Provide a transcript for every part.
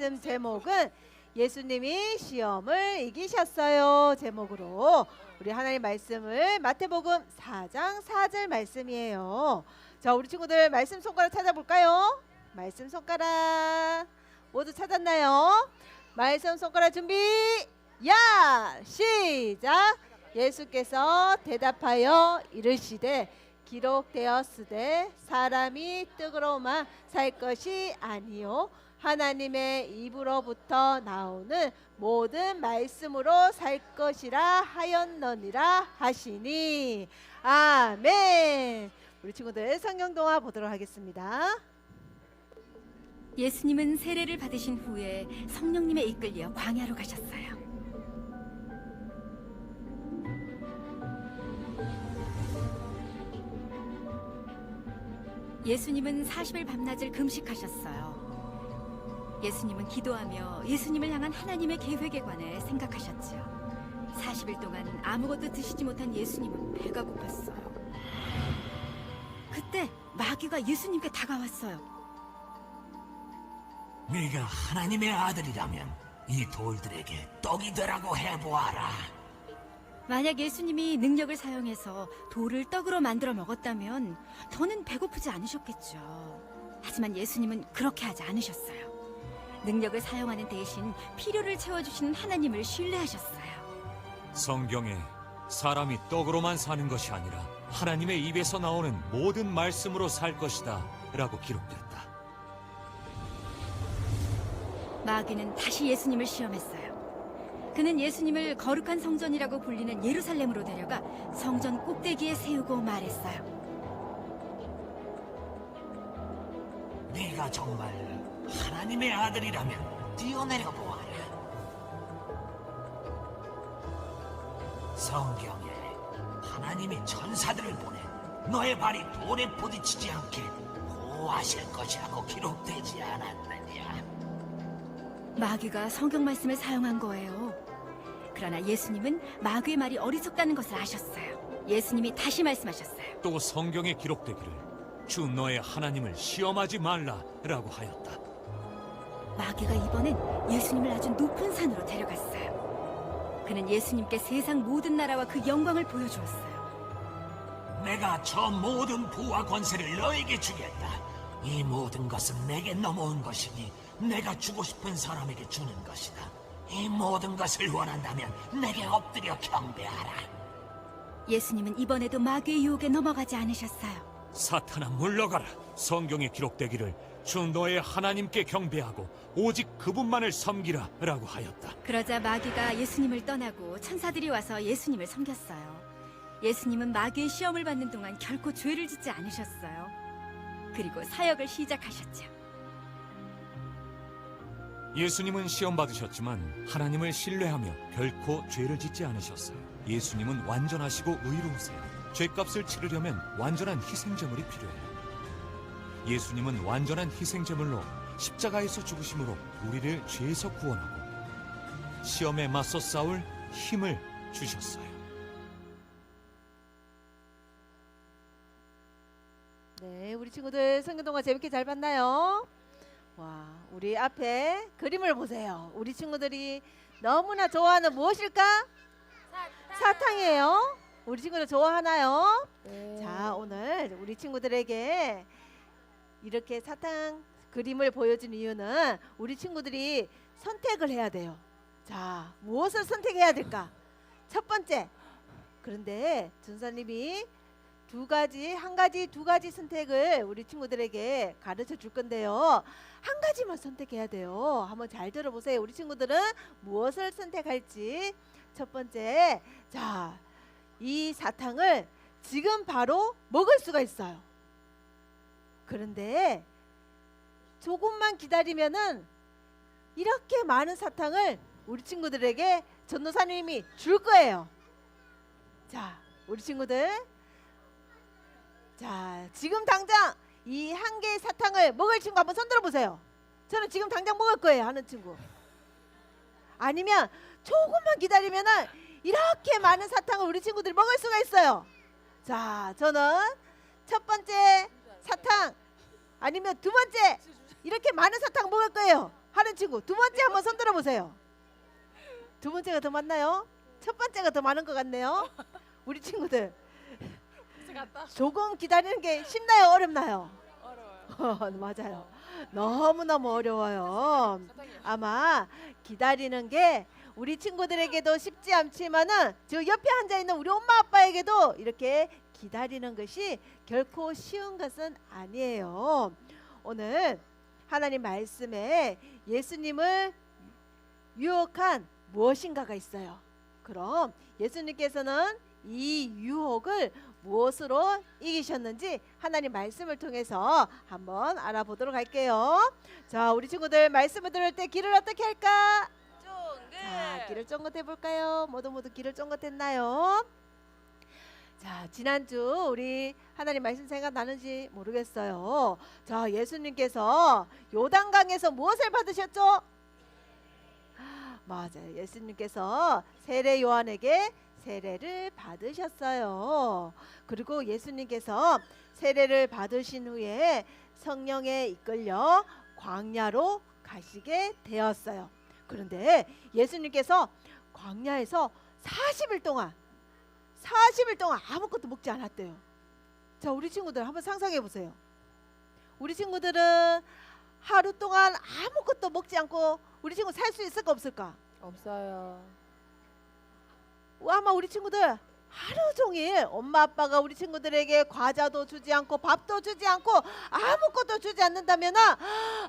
말씀 제목은 예수님이 시험을 이기셨어요 제목으로 우리 하나님 말씀을 마태복음 4장 4절 말씀이에요. 자, 우리 친구들 말씀 손가락 찾아볼까요? 말씀 손가락 모두 찾았나요? 말씀 손가락 준비. 야! 시작. 예수께서 대답하여 이르시되 기록되었으되 사람이 떡으로만 살 것이 아니요 하나님의 입으로부터 나오는 모든 말씀으로 살 것이라 하였느니라 하시니 아멘. 우리 친구들 성경 동화 보도록 하겠습니다. 예수님은 세례를 받으신 후에 성령님에 이끌려 광야로 가셨어요. 예수님은 40일 밤낮을 금식하셨어요. 예수님은 기도하며 예수님을 향한 하나님의 계획에 관해 생각하셨지요. 40일 동안 아무것도 드시지 못한 예수님은 배가 고팠어요. 그때 마귀가 예수님께 다가왔어요. 네가 하나님의 아들이라면 이 돌들에게 떡이 되라고 해보아라. 만약 예수님이 능력을 사용해서 돌을 떡으로 만들어 먹었다면 더는 배고프지 않으셨겠죠. 하지만 예수님은 그렇게 하지 않으셨어요. 능력을 사용하는 대신 필요를 채워주시는 하나님을 신뢰하셨어요. 성경에 사람이 떡으로만 사는 것이 아니라 하나님의 입에서 나오는 모든 말씀으로 살 것이다 라고 기록됐다. 마귀는 다시 예수님을 시험했어요. 그는 예수님을 거룩한 성전이라고 불리는 예루살렘으로 데려가 성전 꼭대기에 세우고 말했어요. 네가 정말 하나님의 아들이라면 뛰어내려 보아라. 성경에 하나님이 천사들을 보내 너의 발이 돌에 부딪히지 않게 보호하실 것이라고 기록되지 않았느냐. 마귀가 성경 말씀을 사용한 거예요. 그러나 예수님은 마귀의 말이 어리석다는 것을 아셨어요. 예수님이 다시 말씀하셨어요. 또 성경에 기록되기를 주 너의 하나님을 시험하지 말라 라고 하였다. 마귀가 이번엔 예수님을 아주 높은 산으로 데려갔어요. 그는 예수님께 세상 모든 나라와 그 영광을 보여주었어요. 내가 저 모든 부와 권세를 너에게 주겠다. 이 모든 것은 내게 넘어온 것이니 내가 주고 싶은 사람에게 주는 것이다. 이 모든 것을 원한다면 내게 엎드려 경배하라. 예수님은 이번에도 마귀의 유혹에 넘어가지 않으셨어요. 사탄아 물러가라. 성경에 기록되기를 주 너의 하나님께 경배하고 오직 그분만을 섬기라 라고 하였다. 그러자 마귀가 예수님을 떠나고 천사들이 와서 예수님을 섬겼어요. 예수님은 마귀의 시험을 받는 동안 결코 죄를 짓지 않으셨어요. 그리고 사역을 시작하셨죠. 예수님은 시험 받으셨지만 하나님을 신뢰하며 결코 죄를 짓지 않으셨어요. 예수님은 완전하시고 의로우세요. 죄값을 치르려면 완전한 희생제물이 필요해요. 예수님은 완전한 희생제물로 십자가에서 죽으심으로 우리를 죄에서 구원하고 시험에 맞서 싸울 힘을 주셨어요. 네, 우리 친구들 성경 동화 재밌게 잘 봤나요? 와, 우리 앞에 그림을 보세요. 우리 친구들이 너무나 좋아하는 무엇일까? 사탕 이에요. 우리 친구들 좋아하나요? 자, 오늘 우리 친구들에게 이렇게 사탕 그림을 보여준 이유는 우리 친구들이 선택을 해야 돼요. 자, 무엇을 선택해야 될까? 첫 번째. 그런데 전사님이 두 가지, 한 가지, 두 가지 선택을 우리 친구들에게 가르쳐 줄 건데요. 한 가지만 선택해야 돼요. 한번 잘 들어보세요. 우리 친구들은 무엇을 선택할지. 첫 번째, 자, 이 사탕을 지금 바로 먹을 수가 있어요. 그런데 조금만 기다리면은 이렇게 많은 사탕을 우리 친구들에게 전도사님이 줄 거예요. 자, 우리 친구들. 자, 지금 당장 이 한 개의 사탕을 먹을 친구 한번 손 들어 보세요. 저는 지금 당장 먹을 거예요. 하는 친구. 아니면 조금만 기다리면은 이렇게 많은 사탕을 우리 친구들이 먹을 수가 있어요. 자, 저는 첫 번째 사탕 아니면 두 번째 이렇게 많은 사탕 먹을 거예요. 하는 친구 두 번째 한번 손 들어 보세요. 두 번째가 더 많나요? 첫 번째가 더 많은 것 같네요. 우리 친구들 조금 기다리는 게 쉽나요? 어렵나요? 어려워요. 맞아요. 너무 너무 어려워요. 아마 기다리는 게 우리 친구들에게도 쉽지 않지만은 저 옆에 앉아 있는 우리 엄마 아빠에게도 이렇게 기다리는 것이 결코 쉬운 것은 아니에요. 오늘 하나님 말씀에 예수님을 유혹한 무엇인가가 있어요. 그럼 예수님께서는 이 유혹을 무엇으로 이기셨는지 하나님 말씀을 통해서 한번 알아보도록 할게요. 자, 우리 친구들 말씀을 들을 때 길을 어떻게 할까? 자, 길을 쫑긋해 볼까요? 모두 모두 길을 쫑긋했나요? 자, 지난주 우리 하나님 말씀 생각나는지 모르겠어요. 자, 예수님께서 요단강에서 무엇을 받으셨죠? 맞아요. 예수님께서 세례 요한에게 세례를 받으셨어요. 그리고 예수님께서 세례를 받으신 후에 성령에 이끌려 광야로 가시게 되었어요. 그런데 예수님께서 광야에서 40일 동안 40일 동안 아무것도 먹지 않았대요. 자, 우리 친구들 한번 상상해 보세요. 우리 친구들은 하루 동안 아무것도 먹지 않고 우리 친구 살 수 있을까 없을까? 없어요. 아마 우리 친구들 하루 종일 엄마 아빠가 우리 친구들에게 과자도 주지 않고 밥도 주지 않고 아무것도 주지 않는다면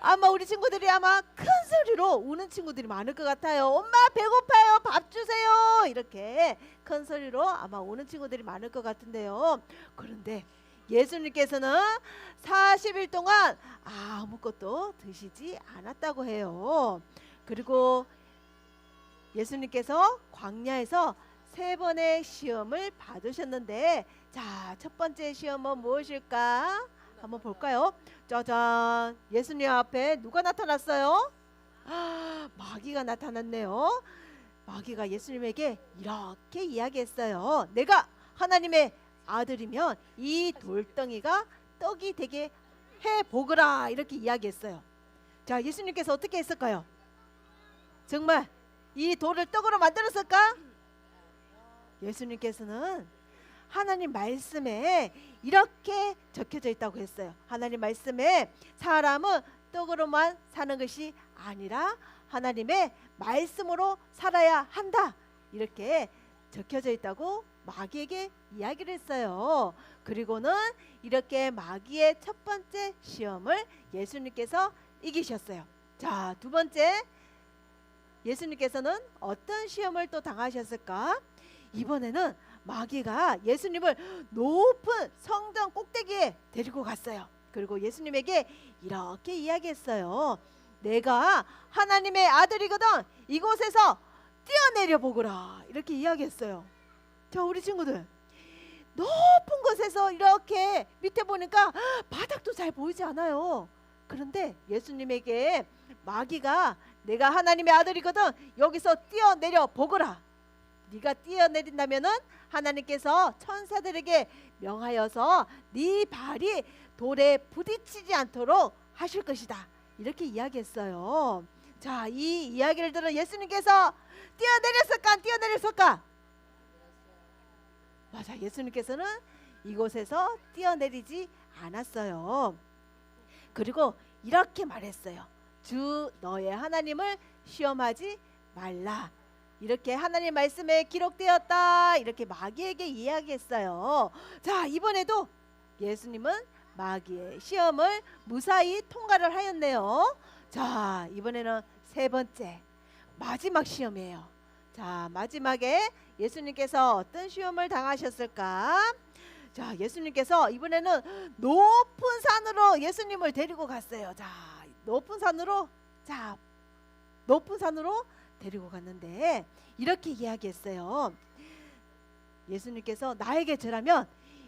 아마 우리 친구들이 아마 큰 소리로 우는 친구들이 많을 것 같아요. 엄마 배고파요. 밥 주세요. 이렇게 큰 소리로 아마 우는 친구들이 많을 것 같은데요. 그런데 예수님께서는 40일 동안 아무것도 드시지 않았다고 해요. 그리고 예수님께서 광야에서 세 번의 시험을 받으셨는데 자, 첫 번째 시험은 무엇일까? 한번 볼까요? 짜잔. 예수님 앞에 누가 나타났어요? 아, 마귀가 나타났네요. 마귀가 예수님에게 이렇게 이야기했어요. 내가 하나님의 아들이면 이 돌덩이가 떡이 되게 해 보거라 이렇게 이야기했어요. 자, 예수님께서 어떻게 했을까요? 정말 이 돌을 떡으로 만들었을까? 예수님께서는 하나님 말씀에 이렇게 적혀져 있다고 했어요. 하나님 말씀에 사람은 떡으로만 사는 것이 아니라 하나님의 말씀으로 살아야 한다. 이렇게 적혀져 있다고 마귀에게 이야기를 했어요. 그리고는 이렇게 마귀의 첫 번째 시험을 예수님께서 이기셨어요. 자, 두 번째 예수님께서는 어떤 시험을 또 당하셨을까? 이번에는 마귀가 예수님을 높은 성전 꼭대기에 데리고 갔어요. 그리고 예수님에게 이렇게 이야기했어요. 내가 하나님의 아들이거든. 이곳에서 뛰어내려 보거라. 이렇게 이야기했어요. 자, 우리 친구들. 높은 곳에서 이렇게 밑에 보니까 바닥도 잘 보이지 않아요. 그런데 예수님에게 마귀가 내가 하나님의 아들이거든. 여기서 뛰어내려 보거라. 네가 뛰어내린다면은 하나님께서 천사들에게 명하여서 네 발이 돌에 부딪히지 않도록 하실 것이다. 이렇게 이야기했어요. 자, 이 이야기를 들은 예수님께서 뛰어내렸을까? 안 뛰어내렸을까? 맞아. 예수님께서는 이곳에서 뛰어내리지 않았어요. 그리고 이렇게 말했어요. 주 너의 하나님을 시험하지 말라. 이렇게 하나님 말씀에 기록되었다. 이렇게 마귀에게 이야기했어요. 자, 이번에도 예수님은 마귀의 시험을 무사히 통과를 하였네요. 자, 이번에는 세 번째 마지막 시험이에요. 자, 마지막에 예수님께서 어떤 시험을 당하셨을까? 자, 예수님께서 이번에는 높은 산으로 예수님을 데리고 갔어요. 자, 높은 산으로 자, 높은 산으로 데리고 갔는데 이렇게 이야기했어요. 예수님께서 나에게 절하면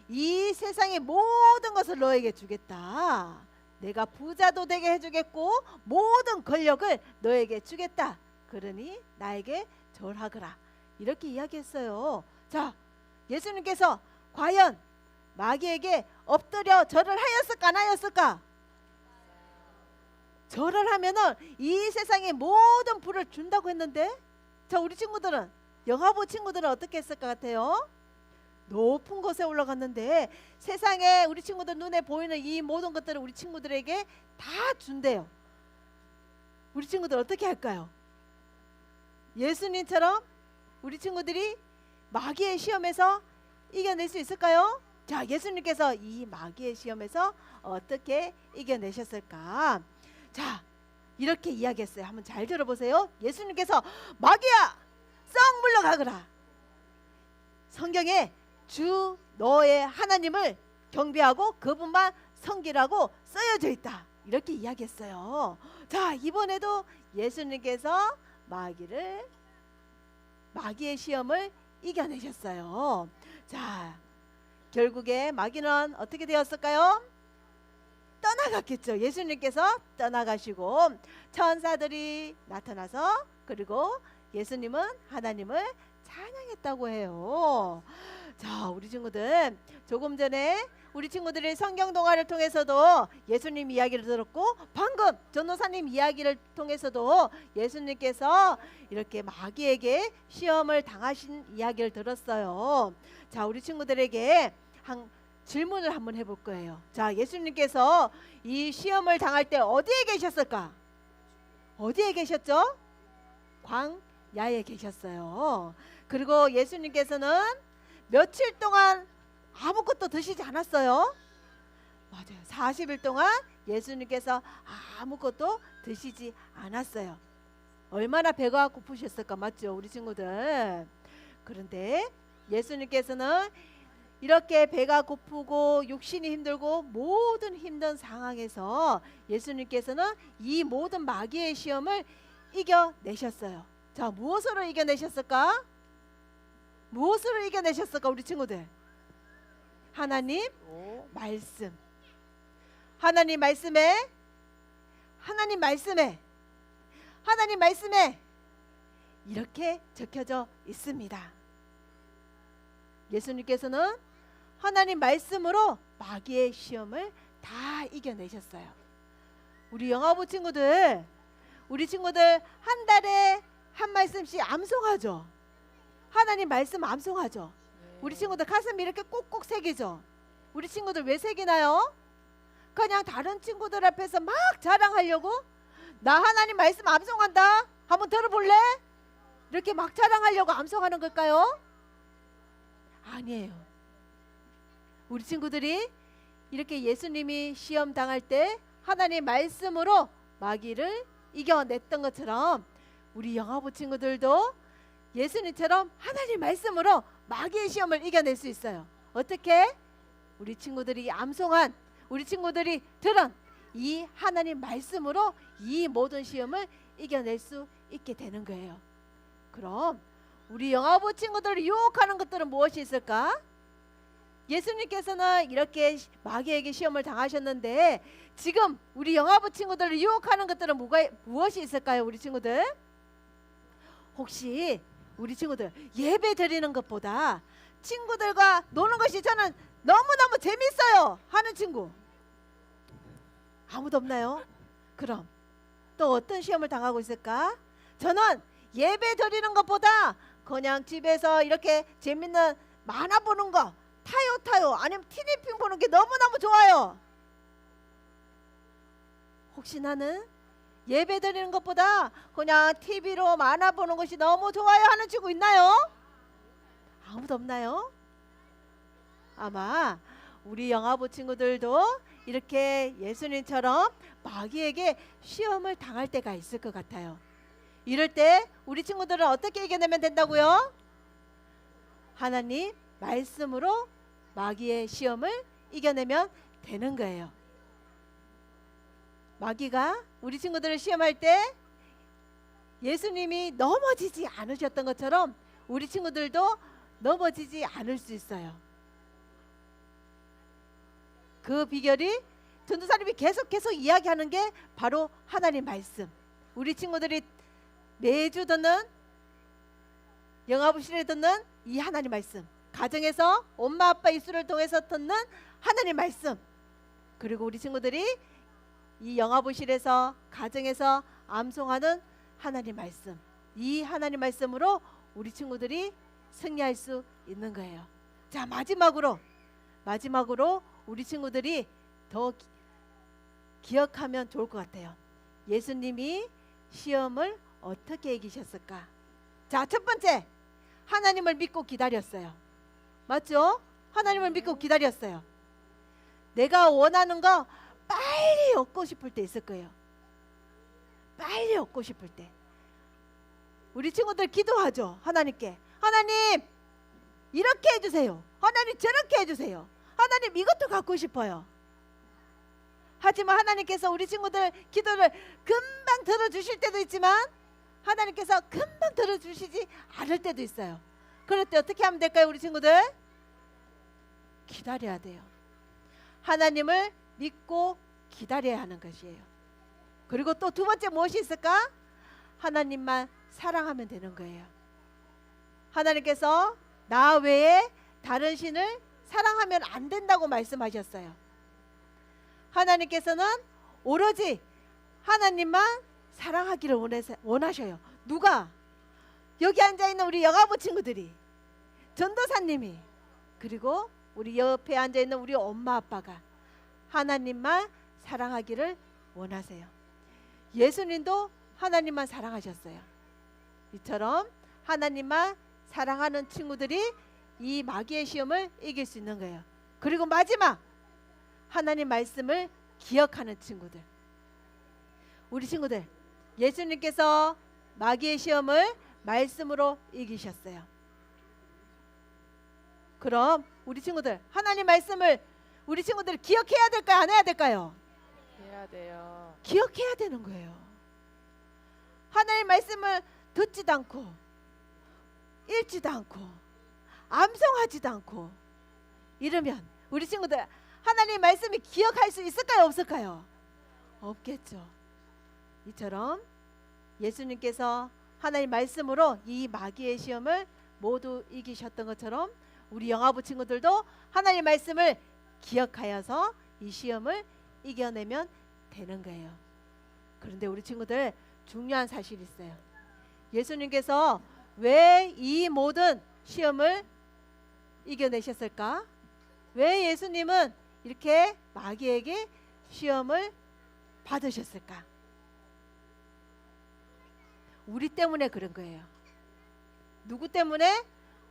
이 세상의 모든 것을 너에게 주겠다. 내가 부자도 되게 해주겠고 모든 권력을 너에게 주겠다. 그러니 나에게 절하거라. 이렇게 이야기했어요. 자, 예수님께서 과연 마귀에게 엎드려 절을 하였을까 안 하였을까? 절을 하면은 이 세상의 모든 불을 준다고 했는데 자 우리 친구들은 영화부 친구들은 어떻게 했을 것 같아요? 높은 곳에 올라갔는데 세상에 우리 친구들 눈에 보이는 이 모든 것들을 우리 친구들에게 다 준대요. 우리 친구들 어떻게 할까요? 예수님처럼 우리 친구들이 마귀의 시험에서 이겨낼 수 있을까요? 자, 예수님께서 이 마귀의 시험에서 어떻게 이겨내셨을까? 자, 이렇게 이야기했어요. 한번 잘 들어보세요. 예수님께서 마귀야, 썩 물러가거라. 성경에 주 너의 하나님을 경배하고 그분만 섬기라고 쓰여져 있다. 이렇게 이야기했어요. 자, 이번에도 예수님께서 마귀를 마귀의 시험을 이겨내셨어요. 자, 결국에 마귀는 어떻게 되었을까요? 떠나갔겠죠. 예수님께서 떠나가시고 천사들이 나타나서 그리고 예수님은 하나님을 찬양했다고 해요. 자, 우리 친구들 조금 전에 우리 친구들이 성경 동화를 통해서도 예수님 이야기를 들었고 방금 전도사님 이야기를 통해서도 예수님께서 이렇게 마귀에게 시험을 당하신 이야기를 들었어요. 자, 우리 친구들에게 한 질문을 한번 해볼 거예요. 자, 예수님께서 이 시험을 당할 때 어디에 계셨을까? 어디에 계셨죠? 광야에 계셨어요. 그리고 예수님께서는 며칠 동안 아무것도 드시지 않았어요. 맞아요. 40일 동안 예수님께서 아무것도 드시지 않았어요. 얼마나 배가 고프셨을까 맞죠, 우리 친구들. 그런데 예수님께서는 이렇게 배가 고프고 육신이 힘들고 모든 힘든 상황에서 예수님께서는 이 모든 마귀의 시험을 이겨내셨어요. 자, 무엇으로 이겨내셨을까? 무엇으로 이겨내셨을까, 우리 친구들? 하나님 말씀. 하나님 말씀에 하나님 말씀에 하나님 말씀에 이렇게 적혀져 있습니다. 예수님께서는 하나님 말씀으로 마귀의 시험을 다 이겨내셨어요. 우리 영화부 친구들, 우리 친구들 한 달에 한 말씀씩 암송하죠. 하나님 말씀 암송하죠. 우리 친구들 가슴 이렇게 꼭꼭 새기죠. 우리 친구들 왜 새기나요? 그냥 다른 친구들 앞에서 막 자랑하려고 나 하나님 말씀 암송한다. 한번 들어볼래? 이렇게 막 자랑하려고 암송하는 걸까요? 아니에요. 우리 친구들이 이렇게 예수님이 시험 당할 때 하나님 말씀으로 마귀를 이겨냈던 것처럼 우리 영화부 친구들도 예수님처럼 하나님 말씀으로 마귀의 시험을 이겨낼 수 있어요. 어떻게? 우리 친구들이 암송한 우리 친구들이 들은 이 하나님 말씀으로 이 모든 시험을 이겨낼 수 있게 되는 거예요. 그럼 우리 영화부 친구들을 유혹하는 것들은 무엇이 있을까? 예수님께서는 이렇게 마귀에게 시험을 당하셨는데 지금 우리 영화부 친구들을 유혹하는 것들은 뭐가 무엇이 있을까요, 우리 친구들? 혹시 우리 친구들 예배 드리는 것보다 친구들과 노는 것이 저는 너무너무 재밌어요 하는 친구 아무도 없나요? 그럼 또 어떤 시험을 당하고 있을까? 저는 예배 드리는 것보다 그냥 집에서 이렇게 재밌는 만화 보는 거 타요 타요 아니면 티니핑 보는 게 너무너무 좋아요 혹시 나는 예배 드리는 것보다 그냥 TV로 만화 보는 것이 너무 좋아요 하는 친구 있나요? 아무도 없나요? 아마 우리 영화부 친구들도 이렇게 예수님처럼 마귀에게 시험을 당할 때가 있을 것 같아요. 이럴 때 우리 친구들은 어떻게 이겨내면 된다고요? 하나님 말씀으로 마귀의 시험을 이겨내면 되는 거예요. 마귀가 우리 친구들을 시험할 때 예수님이 넘어지지 않으셨던 것처럼 우리 친구들도 넘어지지 않을 수 있어요. 그 비결이 전도사님이 계속 계속 이야기하는 게 바로 하나님 말씀. 우리 친구들이 매주 듣는 영화부실에 듣는 이 하나님 말씀. 가정에서 엄마 아빠 입술을 통해서 듣는 하나님 말씀. 그리고 우리 친구들이 이 영화부실에서 가정에서 암송하는 하나님 말씀. 이 하나님 말씀으로 우리 친구들이 승리할 수 있는 거예요. 자, 마지막으로 마지막으로 우리 친구들이 더 기, 기억하면 좋을 것 같아요. 예수님이 시험을 어떻게 이기셨을까? 자, 첫 번째. 하나님을 믿고 기다렸어요. 맞죠? 하나님을 믿고 기다렸어요. 내가 원하는 거 빨리 얻고 싶을 때 있을 거예요. 빨리 얻고 싶을 때. 우리 친구들 기도하죠. 하나님께. 하나님, 이렇게 해주세요. 하나님, 저렇게 해주세요. 하나님, 이것도 갖고 싶어요. 하지만 하나님께서 우리 친구들 기도를 금방 들어주실 때도 있지만 하나님께서 금방 들어주시지 않을 때도 있어요. 그럴 때 어떻게 하면 될까요, 우리 친구들? 기다려야 돼요. 하나님을 믿고 기다려야 하는 것이에요. 그리고 또 두 번째 무엇이 있을까? 하나님만 사랑하면 되는 거예요. 하나님께서 나 외에 다른 신을 사랑하면 안 된다고 말씀하셨어요. 하나님께서는 오로지 하나님만 사랑하기를 원하셔요. 누가? 여기 앉아 있는 우리 여가부 친구들이, 전도사님이, 그리고 우리 옆에 앉아 있는 우리 엄마 아빠가 하나님만 사랑하기를 원하세요. 예수님도 하나님만 사랑하셨어요. 이처럼 하나님만 사랑하는 친구들이 이 마귀의 시험을 이길 수 있는 거예요. 그리고 마지막 하나님 말씀을 기억하는 친구들. 우리 친구들 예수님께서 마귀의 시험을 말씀으로 이기셨어요. 그럼 우리 친구들 하나님 말씀을 우리 친구들 기억해야 될까요? 안 해야 될까요? 해야 돼요. 기억해야 되는 거예요. 하나님 말씀을 듣지도 않고 읽지도 않고 암송하지도 않고 이러면 우리 친구들 하나님 말씀이 기억할 수 있을까요? 없을까요? 없겠죠. 이처럼 예수님께서 하나님 말씀으로 이 마귀의 시험을 모두 이기셨던 것처럼 우리 영화부 친구들도 하나님 말씀을 기억하여서 이 시험을 이겨내면 되는 거예요. 그런데 우리 친구들 중요한 사실이 있어요. 예수님께서 왜 이 모든 시험을 이겨내셨을까? 왜 예수님은 이렇게 마귀에게 시험을 받으셨을까? 우리 때문에 그런 거예요. 누구 때문에?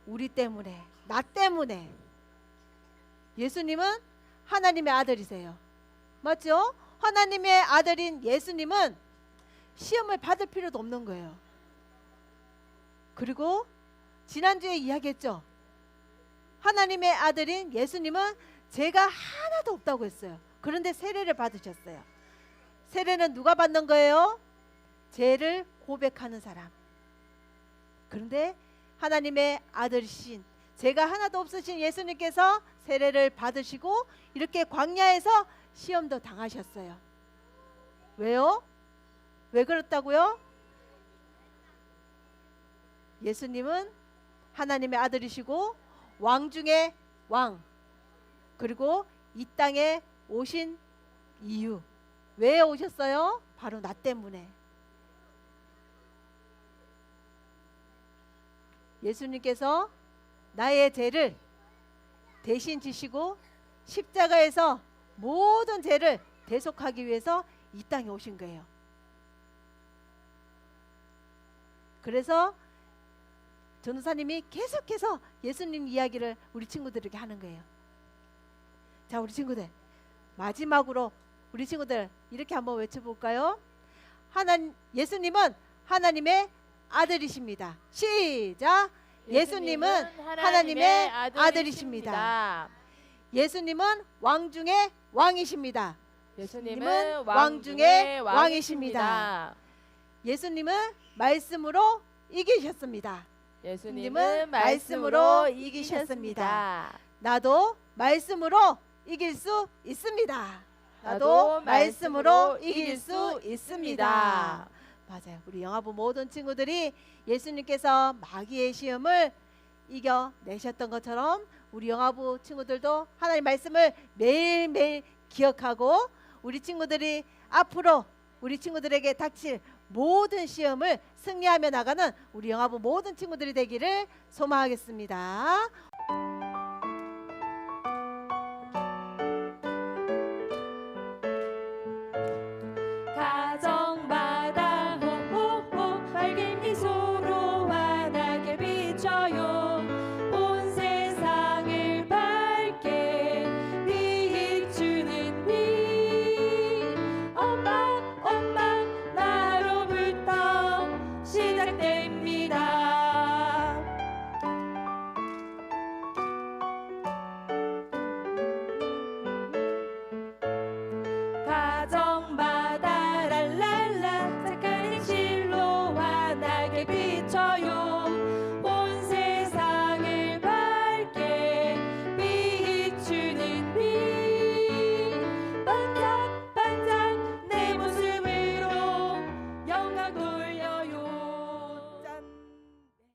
우리 때문에. 나 때문에. 예수님은 하나님의 아들이세요. 맞죠? 하나님의 아들인 예수님은 시험을 받을 필요도 없는 거예요. 그리고 지난주에 이야기했죠. 하나님의 아들인 예수님은 죄가 하나도 없다고 했어요. 그런데 세례를 받으셨어요. 세례는 누가 받는 거예요? 죄를 고백하는 사람. 그런데 하나님의 아들이신 죄가 하나도 없으신 예수님께서 세례를 받으시고 이렇게 광야에서 시험도 당하셨어요. 왜요? 왜 그렇다고요? 예수님은 하나님의 아들이시고 왕 중에 왕 그리고 이 땅에 오신 이유 왜 오셨어요? 바로 나 때문에 예수님께서 나의 죄를 대신 지시고 십자가에서 모든 죄를 대속하기 위해서 이 땅에 오신 거예요. 그래서 전도사님이 계속해서 예수님 이야기를 우리 친구들에게 하는 거예요. 자, 우리 친구들 마지막으로 우리 친구들 이렇게 한번 외쳐볼까요? 하나 예수님은 하나님의 아들이십니다. 시작. 예수님은 하나님의 아들이십니다. 예수님은 왕 중에 왕이십니다. 예수님은 왕 중에 왕이십니다. 예수님은 말씀으로 이기셨습니다. 예수님은 말씀으로. 이기셨습니다. 나도 말씀으로 이길 수 있습니다. 나도 말씀으로 이길 수 있습니다. 맞아요. 우리 영화부 모든 친구들이 예수님께서 마귀의 시험을 이겨내셨던 것처럼 우리 영화부 친구들도 하나님 말씀을 매일매일 기억하고 우리 친구들이 앞으로 우리 친구들에게 닥칠 모든 시험을 승리하며 나가는 우리 영화부 모든 친구들이 되기를 소망하겠습니다.